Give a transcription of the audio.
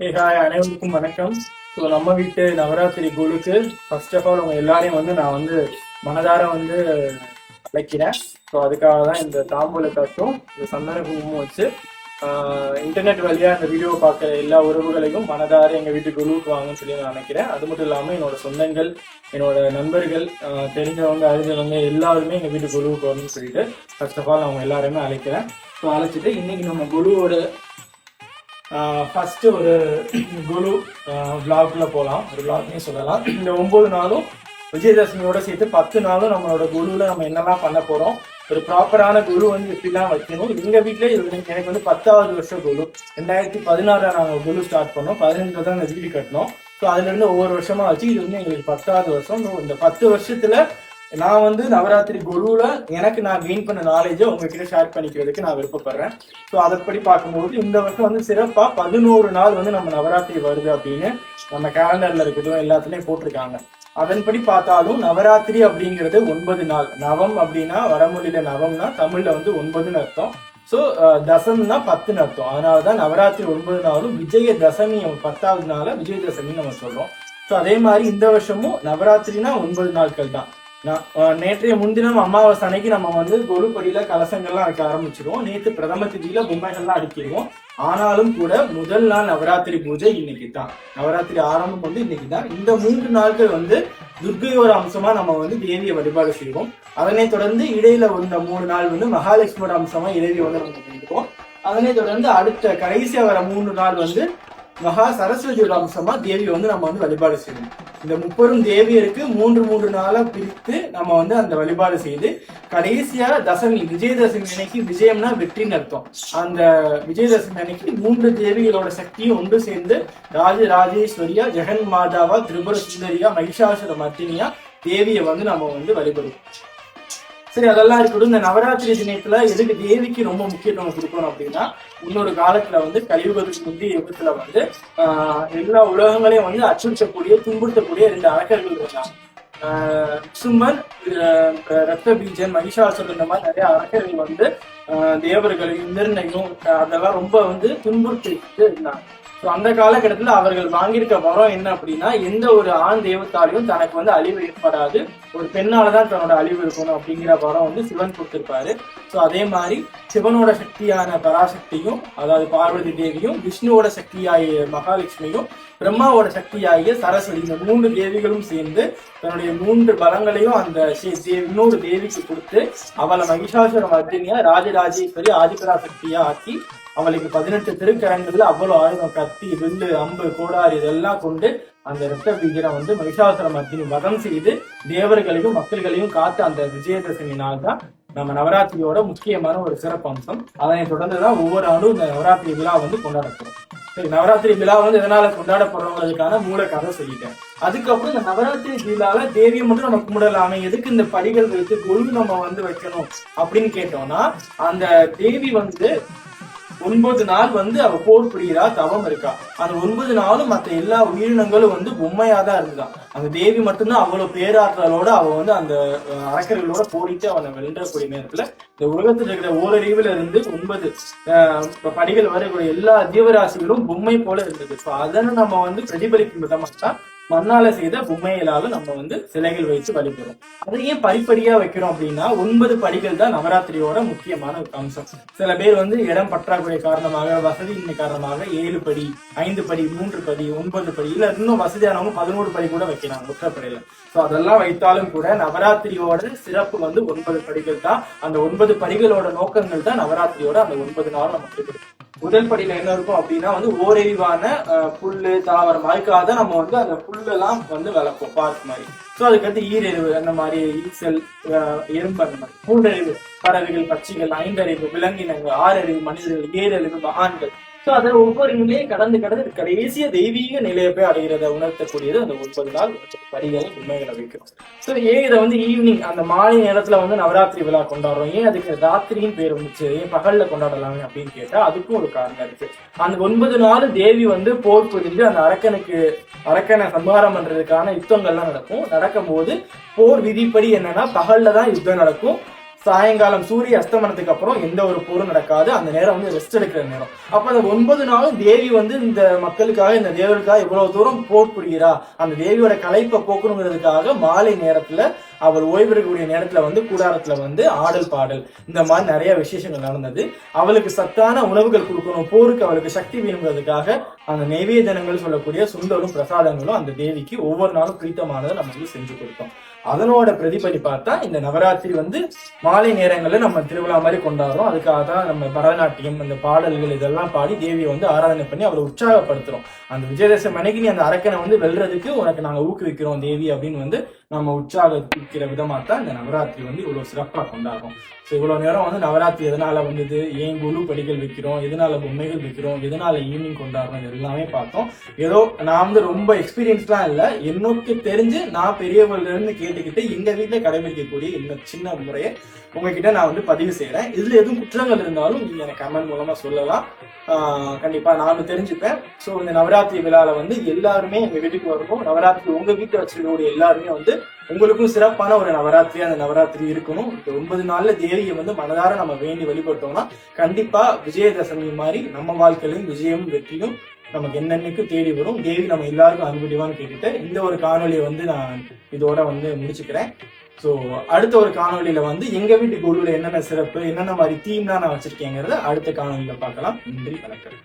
Hi அனைவருக்கும் வணக்கம். So நம்ம வீட்டு நவராத்திரி குழுக்கு ஃபர்ஸ்ட் ஆஃப் ஆல் அவங்க எல்லாரையும் வந்து நான் வந்து மனதார வந்து அழைக்கிறேன். ஸோ அதுக்காக தான் இந்த தாம்பூல காட்டும் இந்த சந்தன குங்குமம் வச்சு இன்டர்நெட் வழியாக இந்த வீடியோ பார்க்குற எல்லா உறவுகளையும் மனதார எங்கள் வீட்டு குழுவுக்கு வாங்கன்னு சொல்லி நான் நினைக்கிறேன். அது மட்டும் இல்லாமல் என்னோட சொந்தங்கள் என்னோட நண்பர்கள் தெரிஞ்சவங்க அறிஞ்சவங்க எல்லாருமே எங்கள் வீட்டு குழுவுக்கு வரணும்னு சொல்லிட்டு ஃபர்ஸ்ட் ஆஃப் ஆல் அவங்க எல்லாருமே அழைக்கிறேன். ஸோ அழைச்சிட்டு இன்னைக்கு நம்ம குழுவோட ஃபஸ்ட்டு ஒரு குரு விளாக்ல போகலாம் ஒரு விளாக்னே சொல்லலாம். இந்த ஒம்பது நாளும் விஜயதசமியோட சேர்த்து பத்து நாளும் நம்மளோட குருவில் நம்ம என்னெல்லாம் பண்ண போகிறோம் ஒரு ப்ராப்பரான குரு வந்து எப்படிலாம் வைக்கணும்? எங்க வீட்ல இது வந்து எனக்கு வந்து பத்தாவது வருஷம் குரு. ரெண்டாயிரத்தி பதினாறுல நாங்கள் குரு ஸ்டார்ட் பண்ணோம். பதினஞ்சுல தான் இந்த வீடு கட்டினோம். ஸோ அதுல இருந்து ஒவ்வொரு வருஷமா வச்சு இது வந்து எங்களுக்கு பத்தாவது வருஷம். இந்த பத்து வருஷத்துல நான் வந்து நவராத்திரி குருவில் எனக்கு நான் கெயின் பண்ண நாலேஜை உங்ககிட்ட ஷேர் பண்ணிக்கிறதுக்கு நான் விருப்பப்படுறேன். ஸோ அதன்படி பார்க்கும்போது இந்த வருஷம் வந்து சிறப்பாக பதினோரு நாள் வந்து நம்ம நவராத்திரி வருது அப்படின்னு நம்ம கேலண்டரில் இருக்கட்டும் எல்லாத்துலேயும் போட்டிருக்காங்க. அதன்படி பார்த்தாலும் நவராத்திரி அப்படிங்கிறது ஒன்பது நாள். நவம் அப்படின்னா வரமொழியில நவம்னா தமிழ்ல வந்து ஒன்பதுன்னு அர்த்தம். ஸோ தசம்னா பத்துன்னு அர்த்தம். அதனாலதான் நவராத்திரி ஒன்பது நாளும் விஜய தசமி பத்தாவது நாள விஜயதசமி நம்ம சொல்றோம். ஸோ அதே மாதிரி இந்த வருஷமும் நவராத்திரினா ஒன்பது நாட்கள் தான். நேற்றைய முன்தினம் அமாவாசை அன்னைக்கு நம்ம வந்து கொலுப்படியில கலசங்கள்லாம் வைக்க ஆரம்பிச்சிருவோம். நேற்று பிரதம திதியில பொம்மைகள்லாம் அடிக்கிடுவோம் ஆனாலும் கூட முதல் நாள் நவராத்திரி பூஜை இன்னைக்கு தான். நவராத்திரி ஆரம்பம் வந்து இன்னைக்கு தான். இந்த மூன்று நாட்கள் வந்து துர்கையோட அம்சமா நம்ம வந்து தேவியை வழிபாடு செய்வோம். அதனை தொடர்ந்து இடையில வந்த மூணு நாள் வந்து மகாலட்சுமியோட அம்சமா இறைவி வந்து நம்ம பண்ணிருக்கோம். அதனை தொடர்ந்து அடுத்த கடைசியா வர மூணு நாள் வந்து மகா சரஸ்வதியோட அம்சமா தேவி வந்து நம்ம வந்து வழிபாடு செய்யணும். இந்த முப்பெரும் தேவியருக்கு மூன்று மூன்று நாளா பிரித்து நம்ம வந்து அந்த வழிபாடு செய்து கடைசியா தசமி விஜயதசமி அன்னைக்கு விஜயம்னா வெற்றின்னு அர்த்தம். அந்த விஜயதசமி அன்னைக்கு மூன்று தேவிகளோட சக்தியும் ஒன்று சேர்ந்து ராஜ ராஜேஸ்வரியா ஜெகன் மாதாவா திரிபுர சுந்தரியா மகிஷாசுர மர்த்தினியா தேவியை வந்து நம்ம வந்து வழிபடுவோம். சரி அதெல்லாம் இருக்கட்டும். இந்த நவராத்திரி தினத்துல எதுக்கு தேவிக்கு ரொம்ப முக்கியத்துவம் கொடுக்கணும் அப்படின்னா இன்னொரு காலத்துல வந்து கலியுகத்துக்கு முந்தைய யுகத்துல வந்து ஆஹ், எல்லா உலகங்களையும் வந்து அச்சுறுத்தக்கூடிய துன்புறுத்தக்கூடிய ரெண்டு அரக்கர்கள் இருந்தாங்க ஆஹ், ரத்த பீஜன் மகிஷாசுரன் இந்த மாதிரி நிறைய அரக்கர்கள் வந்து ஆஹ், தேவர்களையும் நிர்ணயம் அதெல்லாம் ரொம்ப வந்து துன்புறுத்திட்டு இருந்தாங்க. ஸோ அந்த காலகட்டத்தில் அவர்கள் வாங்கியிருக்க வரம் என்ன அப்படின்னா எந்த ஒரு ஆண் தெய்வத்தாலையும் தனக்கு வந்து அழிவு ஏற்படாது. ஒரு பெண்ணால தான் தன்னோட அழிவு இருக்கணும் அப்படிங்கிற வரம் வந்து சிவன் கொடுத்திருப்பாரு. ஸோ அதே மாதிரி சிவனோட சக்தியான பராசக்தியும் அதாவது பார்வதி தேவியும் விஷ்ணுவோட சக்தியாய மகாலட்சுமியும் பிரம்மாவோட சக்தியாகிய சரஸ்வதி இந்த மூன்று தேவிகளும் சேர்ந்து தன்னுடைய மூன்று பலங்களையும் அந்த இன்னொரு தேவிக்கு கொடுத்து அவளை மகிஷாசுர மர்த்தினியா ராஜராஜேஸ்வரி ஆதிபராசக்தியா ஆக்கி அவளுக்கு பதினெட்டு திருக்கரங்கள்ல அவ்வளவு ஆயுதம் கத்தி வில்லு அம்பு கோடாரி இதெல்லாம் கொண்டு அந்த ரத்த பீஜனை வந்து மகிஷாசுர மர்த்தினி வதம் செய்து தேவர்களையும் மக்கள்களையும் காத்து அந்த விஜயதசமி நாள் தான் நம்ம நவராத்திரியோட முக்கியமான ஒரு சிறப்பு அம்சம் அதனை தொடர்ந்து தான் ஒவ்வொரு ஆண்டும் இந்த நவராத்திரி விழா வந்து கொண்டாடப்படும். நவராத்திரி விழா வந்து எதனால கொண்டாடப்படுறவங்களுக்கான மூல கதை சொல்லிட்டேன். அதுக்கப்புறம் இந்த நவராத்திரி விழால தேவியை மட்டும் நம்ம கும்பிடலாமே எதுக்கு இந்த படிகள் வைத்து கொழு நம்ம வந்து வைக்கணும் அப்படின்னு கேட்டோம்னா அந்த தேவி வந்து ஒன்பது நாள் வந்து அவ போர் புரிகிறா தவம் இருக்கா. அந்த ஒன்பது நாளும் மற்ற எல்லா உயிரினங்களும் வந்து பொம்மையா தான் இருந்துதான் அந்த தேவி மட்டும்தான் அவ்வளவு பேராற்றலோட அவ வந்து அந்த அரக்கர்களோட போரிட்டு அவனை வென்றக்கூடிய நேரத்துல இந்த உலகத்துல இருக்கிற ஓரறிவுல இருந்து ஒன்பது படிகள் வரக்கூடிய எல்லா ஜீவராசிகளும் பொம்மை போல இருந்தது. அதனை நம்ம வந்து பிரதிபலிக்கும் விதமாக தான் மண்ணால செய்த பொம்மைகளால நம்ம வந்து சிலைகள் வைத்து வழிபடுறோம். அதை ஏன் படிப்படியா வைக்கிறோம் அப்படின்னா ஒன்பது படிகள் தான் நவராத்திரியோட முக்கியமான ஒரு அம்சம். சில பேர் வந்து இடம் பற்றாக்குறை காரணமாக வசதியின்மை காரணமாக ஏழு படி ஐந்து படி மூன்று படி ஒன்பது படி இல்ல இன்னும் வசதியானவங்க பதினோரு படி கூட வைக்கிறாங்க உத்தரப்படையில சோ அதெல்லாம் வைத்தாலும் கூட நவராத்திரியோட சிறப்பு வந்து ஒன்பது படிகள் தான். அந்த ஒன்பது படிகளோட நோக்கங்கள் தான் நவராத்திரியோட அந்த ஒன்பது நாள் நம்ம வழிபடுறோம் முதல் படியில என்ன இருக்கும் அப்படின்னா வந்து ஓரறிவான புல்லு தாவரம் அதுக்காக நம்ம வந்து அந்த புல்லெல்லாம் வந்து வளர்ப்போம் பார்க் மாதிரி. ஸோ அதுக்கடுத்து ஈரறிவு அந்த மாதிரி ஈசல் எறும்பு அந்த மாதிரி. மூன்றறிவு பறவைகள் பட்சிகள் ஐந்தறிவு விலங்கினங்கள் ஆறறிவு மனிதர்கள் ஏழறிவு மகான்கள். ஸோ அதை ஒவ்வொரு நிலையும் கடந்து கடந்து கடைசிய தெய்வீக நிலையை போய் அடைகிறத உணர்த்தக்கூடியது அந்த ஒன்பது நாள் படிகளை உண்மைகளை வைக்கிறோம் ஸோ ஏன் இதை வந்து ஈவினிங் அந்த மாலை நேரத்தில் வந்து நவராத்திரி விழா கொண்டாடுறோம்? ஏன் அதுக்கு ராத்திரின்னு பேர் வந்துச்சு? ஏன் பகலில் கொண்டாடலாமே அப்படின்னு கேட்டால் அதுக்கும் ஒரு காரணம் இருக்கு. அந்த ஒன்பது நாள் தேவி வந்து போர் புரிஞ்சு அந்த அரக்கனுக்கு அரக்கனை சம்ஹாரம் பண்றதுக்கான யுத்தங்கள்லாம் நடக்கும். நடக்கும்போது போர் விதிப்படி என்னன்னா பகல்ல தான் யுத்தம் நடக்கும். சாயங்காலம் சூரிய அஸ்தமனத்துக்கு அப்புறம் எந்த ஒரு போரும் நடக்காது. அந்த நேரம் வந்து ரெஸ்ட் எடுக்கிற நேரம். அப்ப அந்த ஒன்பது நாளும் தேவி வந்து இந்த மக்களுக்காக இந்த தேவருக்காக இவ்வளவு தூரம் போர் புரிகிறா? அந்த தேவியோட களைப்பை போக்கணுங்கிறதுக்காக மாலை நேரத்துல அவர் ஓய்வெடுக்கக்கூடிய நேரத்துல வந்து கூடாரத்துல வந்து ஆடல் பாடல் இந்த மாதிரி நிறைய விசேஷங்கள் நடந்தது. அவளுக்கு சத்தான உணவுகள் கொடுக்கணும் போருக்கு அவளுக்கு சக்தி வேணுங்கிறதுக்காக அந்த நெய்வேதனங்கள் சொல்லக்கூடிய சுண்டலும் பிரசாதங்களும் அந்த தேவிக்கு ஒவ்வொரு நாளும் பிரீத்தமானதை நம்ம வந்து செஞ்சு கொடுத்தோம். அதனோட பிரதிபலி பார்த்தா இந்த நவராத்திரி வந்து மாலை நேரங்களில் நம்ம திருவிழா மாதிரி கொண்டாடுறோம். அதுக்காக தான் நம்ம பரதநாட்டியம் அந்த பாடல்கள் இதெல்லாம் பாடி தேவியை வந்து ஆராதனை பண்ணி அவளை உற்சாகப்படுத்துறோம். அந்த விஜயதசமி அன்னைக்கு நீ அந்த அரக்கனை வந்து வெல்றதுக்கு உனக்கு நாங்க ஊக்குவிக்கிறோம் தேவி அப்படின்னு வந்து நம்ம உற்சாகிக்கிற விதமாக தான் இந்த நவராத்திரி வந்து இவ்வளோ சிறப்பாக கொண்டாடுறோம். ஸோ இவ்வளோ நேரம் வந்து நவராத்திரி எதனால் வந்தது? ஏன் குழு படிகள் வைக்கிறோம்? எதனால் பொம்மைகள் வைக்கிறோம்? எதனால் ஈவினிங் கொண்டாடுறோம்? எல்லாமே பார்த்தோம். ஏதோ நான் வந்து ரொம்ப எக்ஸ்பீரியன்ஸ்லாம் இல்லை. எனக்கு தெரிஞ்சு நான் பெரியவர்களிருந்து கேட்டுக்கிட்டு எங்கள் வீட்டில் கடைபிடிக்கக்கூடிய இந்த சின்ன முறையை உங்ககிட்ட நான் வந்து பதிவு செய்கிறேன் இதில் எதுவும் குற்றங்கள் இருந்தாலும் நீங்கள் எனக்கு கமெண்ட் மூலமாக சொல்லலாம். கண்டிப்பாக நானும் தெரிஞ்சுப்பேன். ஸோ இந்த நவராத்திரி விழாவில் வந்து எல்லாருமே எங்கள் வீட்டுக்கு வருவோம். நவராத்திரி உங்கள் வீட்டுல வச்சுருக்கக்கூடிய எல்லாருமே வந்து உங்களுக்கும் சிறப்பான ஒரு நவராத்திரி அந்த நவராத்திரி இருக்கணும். இந்த ஒன்பது நாள்ல தேவியை வந்து மனதார நம்ம வேண்டி வழிபட்டோம்னா கண்டிப்பா விஜயதசமி மாதிரி நம்ம வாழ்க்கையிலும் விஜயமும் வெற்றியும் நமக்கு என்னென்னக்கு தேடி வரும். தேவி நம்ம எல்லாருக்கும் அன்புடிவான்னு கேட்டுட்டு இந்த ஒரு காணொலியை வந்து நான் இதோட வந்து முடிச்சுக்கிறேன். ஸோ அடுத்த ஒரு காணொலியில வந்து எங்க வீட்டு குழுல என்னென்ன சிறப்பு என்னென்ன மாதிரி தீம்லாம் நான் வச்சிருக்கேங்கிறத அடுத்த காணொலியில பார்க்கலாம். நன்றி வணக்கம்.